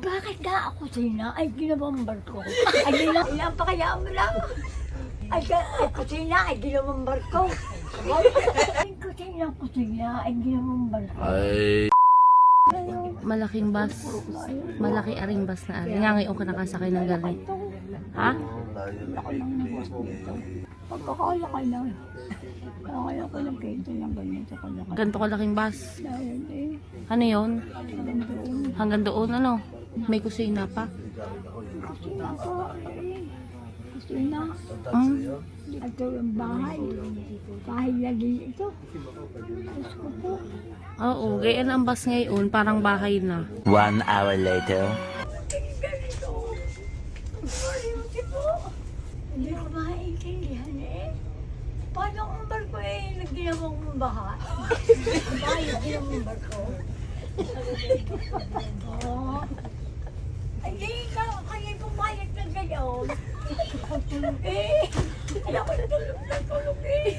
Bakit nga ako sina? Ay, ginabambar ko. Ay, ilang, ilang pa kaya mo lang? Ay, ka, ay kusina, ay ginabambar ko. Ay, kusina, kusina, ay ginabambar ko. Ay, Malaking bus. Malaki aring bus na ari. Nga ngayon ka nakasakay ng gani. Ha? Pagkakalakay na. Kaya ko lang kayo ito lang ganyan sa kalakay. Ganito kalaking bus. Eh, Ano yun? Hanggang doon ano? May kusina pa. Kusina. Hmm? Ito yung bahay. Bahay lagi ito. Oo, gayan ang bus ngayon. Parang bahay na. One hour later. Ganito. Sorry po. Hindi ko maintindihan eh. Paano ang barko eh, nagginawang baha? Bahay, ginawang barko. Oo. Ay, di ka, kaya pumayag na gayon. Eh, na tulog na tulog eh.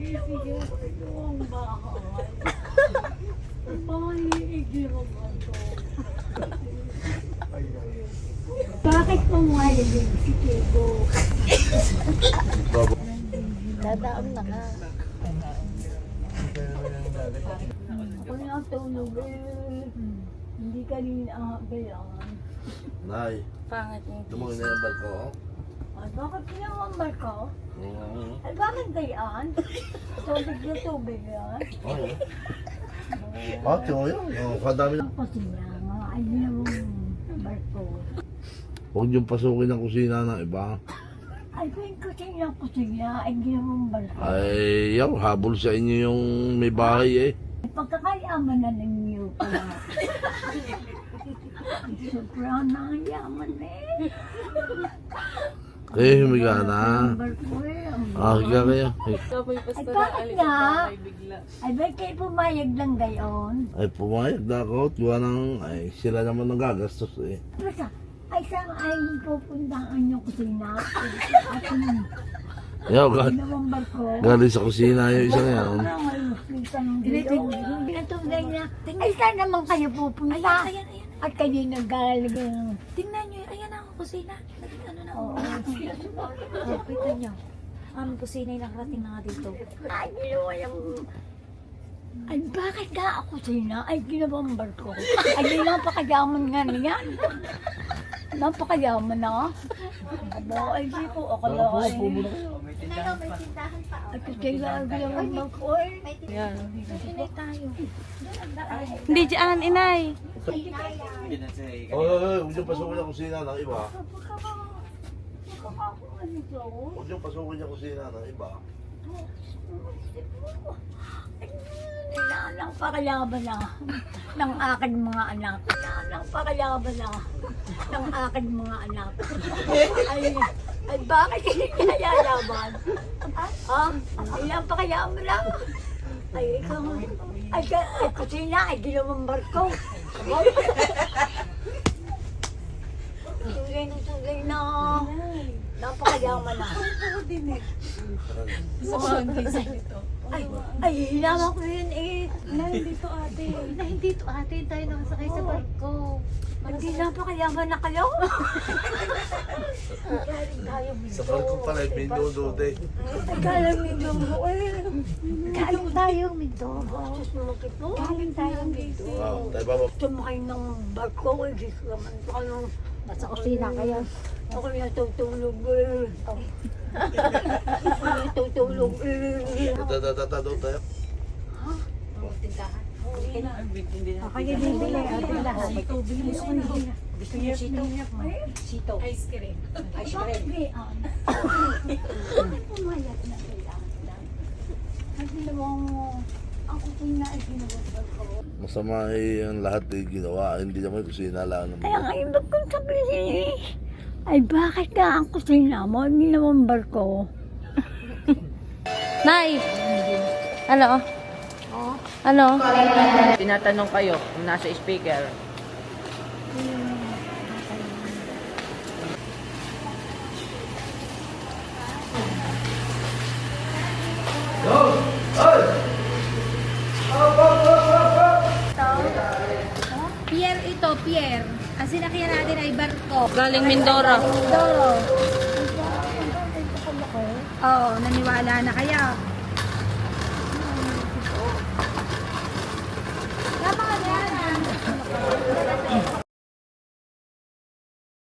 Ginawang bahay. Bahay, ginawang barko. Bakit pumayag yung si Kiko? Dadaan na nga. Ako na tulog eh. Hindi kanina ang kailangan. Nay, Pangit yung tumawin na yung barko. Ay, bakit pinawang barko? Oo. Ay, bakit gayaan? Tubig na tubig yan. Oo. Ah, tiyo yun. Oh, kadami na. Ako siya nga, ay ginawang barko. Huwag niyong pasukin ang kusina ng iba. Ay, kung kusina ko siya, ay ginawang barko. Ay, yaw, habol sa inyo yung may bahay eh. Pagkakayaman na ninyo pala. Sobrang na ang yaman eh. Kayo humiga na. Ang eh. ang Ah, higa kayo. Ay, bakit nga? Ay, ba't kayo pumayag lang gayon? Ay, pumayag na ako. Gawa ng, ay, sila naman nagagastos eh. Basta, ay saan ay pupuntahan yung kusina? At yung Yaw, gal galing sa kusina yung isa na yan. Pinatulay niya. Ay, saan naman kayo pupunta? At kayo nagaling. Tingnan ang kusina. Naging ano na, Oo. oh, kita nyo. Ang kusina yung nakarating na nga dito. Ay, ginawa yung... Ay, bakit nga ako sina? Ay, ginawang barko. Ay, di napakayaman nga niyan. Napakayaman na. Aba, ay, di ko ako lang. Ay, ay, kasi nga ginawang barko eh. Yan. Sinay tayo. Hindi dyan, inay. Oy, oy, huwag niyong pasukin ang kusina ng iba. Huwag niyong pasukin yung kusina ng iba. Kailangan pakayaban na ng aking mga anak. Kailangan pakayaban na ng aking mga anak. Ay, ay bakit hindi kaya yaman? Ha? Kailangan pakayaban na. Ay, ikaw. Ay, ay kusina, ay ginawang barko. Tugay na tugay na. Napakayaman na. Ay, ay, hinama ko yun eh. Nandito ate. Nandito ate. Tayo nakasakay sa barko. Hindi na pa kayaman na kayo? Tayo Sa barko pala. Galing medyo mo eh. Galing tayo, kito. Galing tayo, Minto. Wow, tayo ba? Tumakay ng barko eh. Diyos ko naman. Ano, Nasa kusina kayo. ako natutulog eh. Ako natutulog eh. Tata, doon tayo. Kaya bibili ate lahat. Sito, bili mo na. Gusto niyo sito? Sito. Ice cream. Ice cream. Bakit pumayag na kailangan? Ang ginawa mo, ang kusina ay ginawa barko. Masama eh ang lahat eh ginawa. Hindi naman kusina lang naman. Kaya nga yung kong sabihin, ay bakit nga ang kusina mo, hindi naman barko? Nay! Ano? Ano? Tinatanong kayo kung nasa speaker. Pierre ito, Pierre. Ang sinakyan natin ay barko. Galing Mindoro. Doro. Oo, naniwala na kayo.